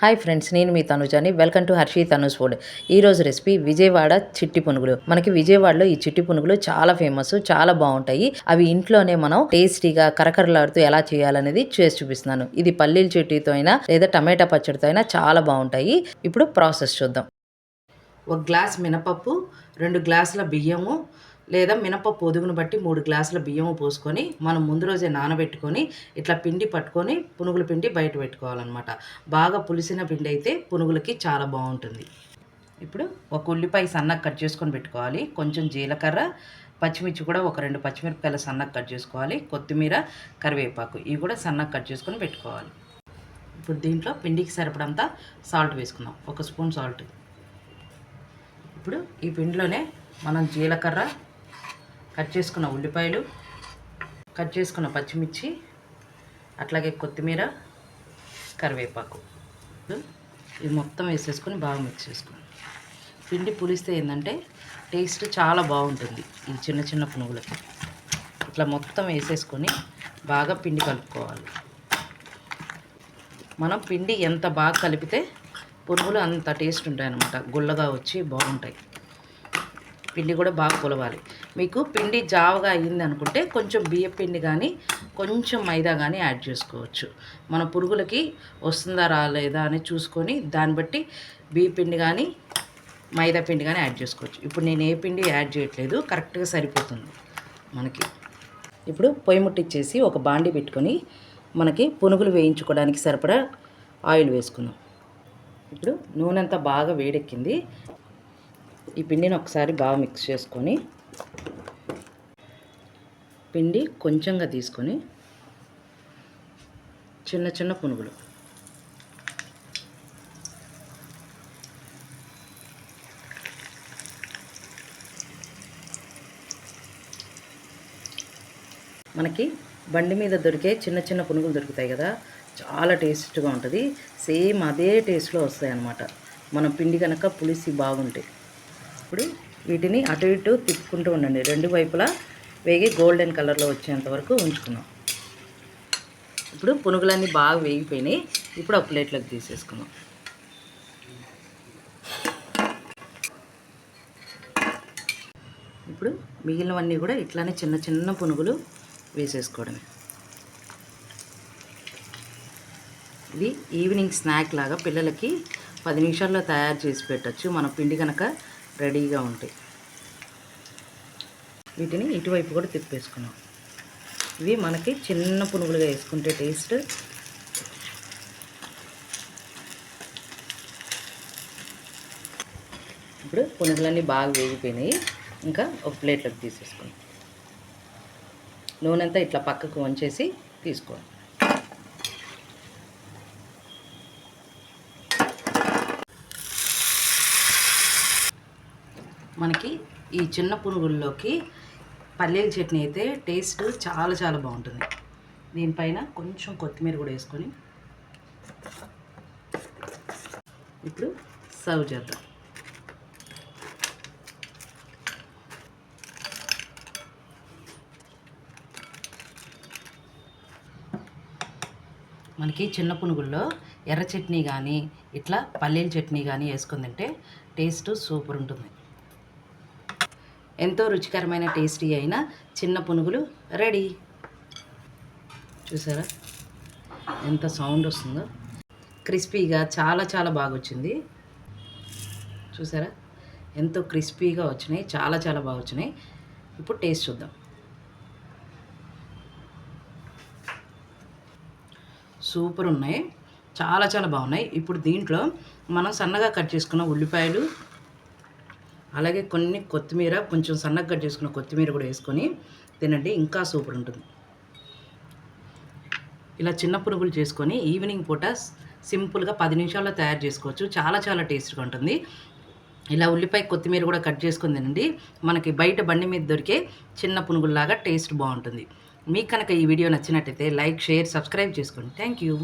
Hi friends నేను మీ తనుజాని. Welcome to Harshi Tanuj food. ఈరోజు రెసిపీ విజయవాడ చిట్టి పునుగులు. మనకి విజయవాడలో ఈ చిట్టి పునుగులు చాలా ఫేమస్ చాలా బాగుంటాయి. అవి ఇంట్లోనే మనం టేస్టీగా కరకరలాడుతూ ఎలా చేయాలనేది చేసి చూపిస్తున్నాను. ఇది పల్లీల చెట్టితో అయినా లేదా టమాటా పచ్చడితో అయినా చాలా బాగుంటాయి. ఇప్పుడు ప్రాసెస్ చూద్దాం. ఒక గ్లాస్ మినపప్పు రెండు గ్లాసుల బియ్యము లేదా మినపప్పు పొదుగును బట్టి మూడు గ్లాసుల బియ్యము పోసుకొని మనం ముందు రోజే నానబెట్టుకొని ఇట్లా పిండి పట్టుకొని పునుగుల పిండి బయట పెట్టుకోవాలన్నమాట. బాగా పులిసిన పిండి అయితే పునుగులకి చాలా బాగుంటుంది. ఇప్పుడు ఒక ఉల్లిపాయ సన్నగా కట్ చేసుకొని పెట్టుకోవాలి. కొంచెం జీలకర్ర పచ్చిమిర్చి కూడా ఒక రెండు పచ్చిమిరపకాయలు సన్నగా కట్ చేసుకోవాలి. కొత్తిమీర కరివేపాకు ఇవి కూడా సన్నగా కట్ చేసుకొని పెట్టుకోవాలి. ఇప్పుడు దీంట్లో పిండికి సరిపడంత సాల్ట్ వేసుకుందాం. ఒక స్పూన్ సాల్ట్. ఇప్పుడు ఈ పిండిలోనే మనం జీలకర్ర కట్ చేసుకున్న ఉల్లిపాయలు కట్ చేసుకున్న పచ్చిమిర్చి అట్లాగే కొత్తిమీర కరివేపాకు. ఇది మొత్తం వేసేసుకొని బాగా మిక్స్ చేసుకోండి పిండి పులిస్తే ఏంటంటే టేస్ట్ చాలా బాగుంటుంది ఈ చిన్న చిన్న పునుగులకి. ఇట్లా మొత్తం వేసేసుకొని బాగా పిండి కలుపుకోవాలి. మనం పిండి ఎంత బాగా కలిపితే పునుగులు అంత టేస్ట్ ఉంటాయి అన్నమాట గుల్లగా వచ్చి బాగుంటాయి. పిండి కూడా బాగా కొలవాలి. మీకు పిండి జావగా అయ్యింది అనుకుంటే కొంచెం బియ్య పిండి కానీ కొంచెం మైదా కానీ యాడ్ చేసుకోవచ్చు. మన పురుగులకి వస్తుందా రాలేదా అని చూసుకొని దాన్ని బట్టి బియ్య పిండి కానీ మైదా పిండి కానీ యాడ్ చేసుకోవచ్చు. ఇప్పుడు నేను ఏ పిండి యాడ్ చేయట్లేదు కరెక్ట్గా సరిపోతుంది మనకి. ఇప్పుడు పొయ్యి ముట్టిచ్చేసి ఒక బాండి పెట్టుకొని మనకి పునుగులు వేయించుకోవడానికి సరిపడా ఆయిల్ వేసుకుందాం. ఇప్పుడు నూనె అంతా బాగా వేడెక్కింది. ఈ పిండిని ఒకసారి బాగా మిక్స్ చేసుకొని పిండి కొంచెంగా తీసుకొని చిన్న చిన్న పునుగులు. మనకి బండి మీద దొరికే చిన్న చిన్న పునుగులు దొరుకుతాయి కదా చాలా టేస్ట్గా ఉంటుంది. సేమ్ అదే టేస్ట్లో వస్తాయి అన్నమాట మనం పిండి కనుక పులిసి బాగుంటాయి ఇప్పుడు వీటిని అటు ఇటు తిప్పుకుంటూ ఉండండి. రెండు వైపులా వేగి గోల్డెన్ కలర్లో వచ్చేంత వరకు ఉంచుకున్నాం ఇప్పుడు పునుగులన్నీ బాగా వేగిపోయినాయి. ఇప్పుడు ఒక ప్లేట్లోకి తీసేసుకున్నాం ఇప్పుడు మిగిలినవన్నీ కూడా ఇట్లానే చిన్న చిన్న పునుగులు వేసేసుకోవడమే. ఇది ఈవినింగ్ స్నాక్ లాగా పిల్లలకి పది నిమిషాల్లో తయారు చేసి పెట్టచ్చు. మన పిండి కనుక రెడీగా ఉంటాయి. వీటిని ఇటువైపు కూడా తిప్పేసుకున్నాం. ఇవి మనకి చిన్న పునుగులుగా వేసుకుంటే టేస్ట్ ఇప్పుడు పునుగులన్నీ బాగా వేగిపోయినాయి. ఇంకా ఒక ప్లేట్లోకి తీసేసుకున్నాం నూనె అంతా ఇట్లా పక్కకు వంచేసి తీసుకోండి. మనకి ఈ చిన్న పునుగుల్లోకి పల్లీల చట్నీ అయితే టేస్ట్ చాలా చాలా బాగుంటుంది. దీనిపైన కొంచెం కొత్తిమీర కూడా వేసుకొని ఇప్పుడు సర్వ్ చేద్దాం. మనకి చిన్న పునుగుల్లో ఎర్ర చట్నీ కానీ ఇట్లా పల్లీల చట్నీ కానీ వేసుకుందంటే తింటే టేస్ట్ సూపర్ ఉంటుంది. ఎంతో రుచికరమైన టేస్టీ అయిన చిన్న పునుగులు రెడీ. చూసారా? ఎంత సౌండ్ వస్తుందో. క్రిస్పీగా చాలా చాలా బాగా వచ్చింది చూసారా? ఎంతో క్రిస్పీగా వచ్చినాయి చాలా చాలా బాగా వచ్చినాయి ఇప్పుడు టేస్ట్ చూద్దాం. సూపర్ ఉన్నాయి. చాలా చాలా బాగున్నాయి. ఇప్పుడు దీంట్లో మనం సన్నగా కట్ చేసుకున్న ఉల్లిపాయలు అలాగే కొన్ని కొత్తిమీర కొంచెం సన్నగా కట్ చేసుకున్న కొత్తిమీర కూడా వేసుకొని తినండి. ఇంకా సూపర్ ఉంటుంది. ఇలా చిన్న పురుగులు చేసుకొని ఈవినింగ్ పూట సింపుల్గా పది నిమిషాల్లో తయారు చేసుకోవచ్చు. చాలా చాలా టేస్ట్గా ఉంటుంది. ఇలా ఉల్లిపాయ కొత్తిమీర కూడా కట్ చేసుకుని తినండి. మనకి బయట బండి మీద దొరికే చిన్న పునుగుల్లాగా టేస్ట్ బాగుంటుంది. మీకు కనుక ఈ వీడియో నచ్చినట్టయితే లైక్ షేర్ సబ్స్క్రైబ్ చేసుకోండి. Thank you.